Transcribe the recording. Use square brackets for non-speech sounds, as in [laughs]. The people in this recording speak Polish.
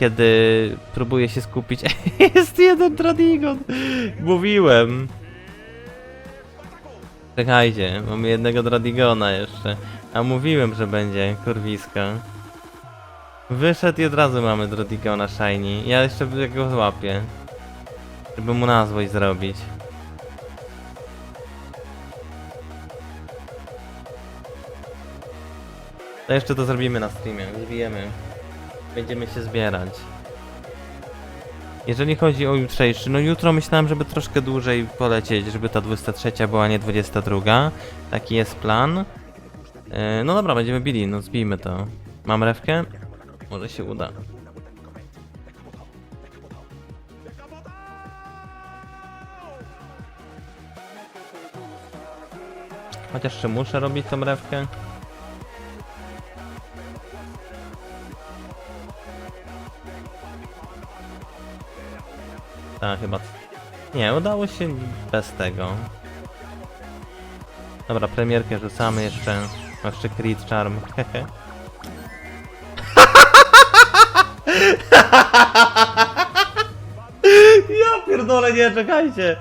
kiedy próbuję się skupić. [laughs] Jest jeden Tradigon! Mówiłem. Czekajcie, mamy jednego Dradigona jeszcze. A mówiłem, że będzie, kurwisko. Wyszedł i od razu mamy Dradigona Shiny. Ja jeszcze go złapię. Żeby mu na złość zrobić. To jeszcze to zrobimy na streamie, zbijemy. Będziemy się zbierać. Jeżeli chodzi o jutrzejszy, no jutro myślałem, żeby troszkę dłużej polecieć, żeby ta 23 była nie 22. Taki jest plan. E, No dobra, będziemy bili, no zbijmy to. Mam rewkę? Może się uda. Chociaż czy muszę robić tą rewkę? Tak, chyba. Nie, udało się bez tego. Dobra, premierkę rzucamy jeszcze. Jeszcze Creed Charm. Hehe. [laughs] ja pierdolę, nie, czekajcie.